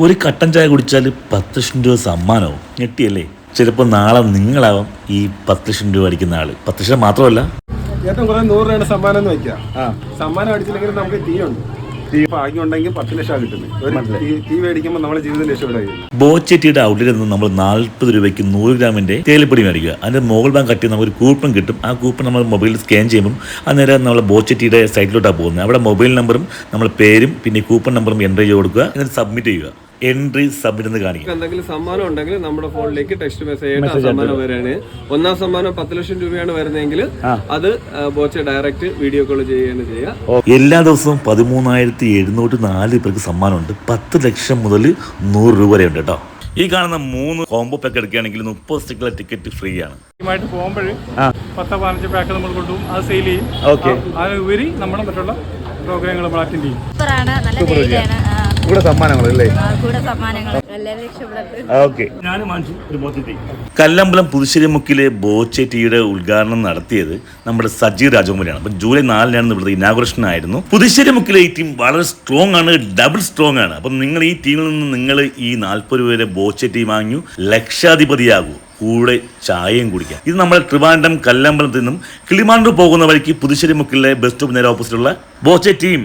ഒരു കട്ടൻ ചായ കുടിച്ചാൽ പത്ത് ലക്ഷം രൂപ സമ്മാനവും. ഞെട്ടിയല്ലേ? ചിലപ്പോൾ നാളെ നിങ്ങളാവും ഈ പത്ത് ലക്ഷം രൂപ അടിക്കുന്ന ആൾ. പത്ത് ലക്ഷം മാത്രമല്ല. ഏറ്റവും കുറേ നൂറ് രൂപയുടെ സമ്മാനം എന്ന് വെക്കാം. സമ്മാനം അടിച്ചില്ലെങ്കിൽ നമുക്ക് തീ ഉണ്ട്. തീ ഭാഗ്യം ഉണ്ടെങ്കിൽ പത്ത് ലക്ഷം കിട്ടുന്നത്. ഒരു തീ തീ മേടിക്കുമ്പോൾ നമ്മുടെ ജീവിതം രക്ഷപ്പെടുക ബോച്ചെറ്റിയുടെ ഔട്ട്ലെറ്റിൽ നിന്ന് നമ്മൾ നാൽപ്പത് രൂപയ്ക്ക് നൂറ് ഗ്രാമിന്റെ തേലിപ്പൊടി മേടിക്കുക. അതിന്റെ മുകൾ ബാങ്ക് കട്ടി നമുക്ക് ഒരു കൂപ്പൺ കിട്ടും. ആ കൂപ്പൺ നമ്മൾ മൊബൈലിൽ സ്കാൻ ചെയ്യുമ്പോൾ അന്നേരം നമ്മൾ ബോച്ചെറ്റിയുടെ സൈറ്റിലോട്ടാണ് പോകുന്നത്. അവിടെ മൊബൈൽ നമ്പറും നമ്മൾ പേരും പിന്നെ കൂപ്പൺ നമ്പറും എന്റർ ചെയ്ത് കൊടുക്കുക. എന്നിട്ട് സബ്മിറ്റ് ചെയ്യുക. എൻട്രി സബ്മിറ്റ് എന്ന് കാണിക്കും. എന്തെങ്കിലും സമ്മാനം ഉണ്ടെങ്കിൽ നമ്മുടെ ഫോണിലേക്ക് ടെക്സ്റ്റ് മെസ്സേജ് ആയിട്ട് ആ സമ്മാനം വരികയാണ്. ഒന്നാം സമ്മാനം പത്ത് ലക്ഷം രൂപയാണ് വരുന്നതെങ്കിൽ അത് ബോച്ച ഡയറക്റ്റ് വീഡിയോ കോൾ ചെയ്യുകയാണ് ചെയ്യുക. എല്ലാ ദിവസവും പതിമൂന്നായിരത്തി എഴുന്നൂറ്റി നാല് പേർക്ക് സമ്മാനമുണ്ട്. പത്ത് ലക്ഷം മുതൽ നൂറ് രൂപ വരെ ഉണ്ട് കേട്ടോ. ഈ കാണുന്ന മൂന്ന് കോംബോ പാക്ക് എടുക്കുകയാണെങ്കിൽ മുപ്പത് സ്റ്റിക്കുള്ള ടിക്കറ്റ് ഫ്രീ ആണ്. പോകുമ്പോൾ പത്തോ പതിനഞ്ച് പാക്ക് നമ്മൾ കൊണ്ടുപോകും. അത് സെയിൽ ചെയ്യും. ഓക്കെ. അതിനുപരി നമ്മുടെ മറ്റുള്ള പ്രോഗ്രാമുകൾ നമ്മൾ അറ്റൻഡ് ചെയ്യും. സൂപ്പറാണ് നല്ല ഡേറ്റാണ് കൂടെ സമ്മാനങ്ങൾ അല്ലേ? ഓക്കെ. കല്ലമ്പലം പുതുശ്ശേരിമുക്കിലെ ബോച്ചെ ടീയുടെ ഉദ്ഘാടനം നടത്തിയത് നമ്മുടെ സജീർ രാജകുമാരിയാണ്. അപ്പം ജൂലൈ നാലിനാണ് ഇവിടുത്തെ ഇനാഗുറേഷൻ ആയിരുന്നു. പുതുശ്ശേരിമുക്കിലെ ഈ ടീം വളരെ സ്ട്രോങ് ആണ് ഡബിൾ സ്ട്രോങ് ആണ്. അപ്പം നിങ്ങൾ ഈ ടീമിൽ നിന്ന് നിങ്ങൾ ഈ നാൽപ്പത് രൂപയുടെ ബോച്ചെ ടീം വാങ്ങി ലക്ഷാധിപതിയാകൂ. കൂടെ ചായയും കുടിക്കാം. ഇത് നമ്മൾ ട്രിവാൻഡം കല്ലമ്പലത്തിൽ നിന്നും കിളിമാണ്ടൂർ പോകുന്ന വഴിക്ക് പുതുശ്ശേരി മുക്കിലെ ബസ് സ്റ്റോപ്പ് നേരെ ഓപ്പോസിറ്റുള്ള ബോച്ചെ ടീം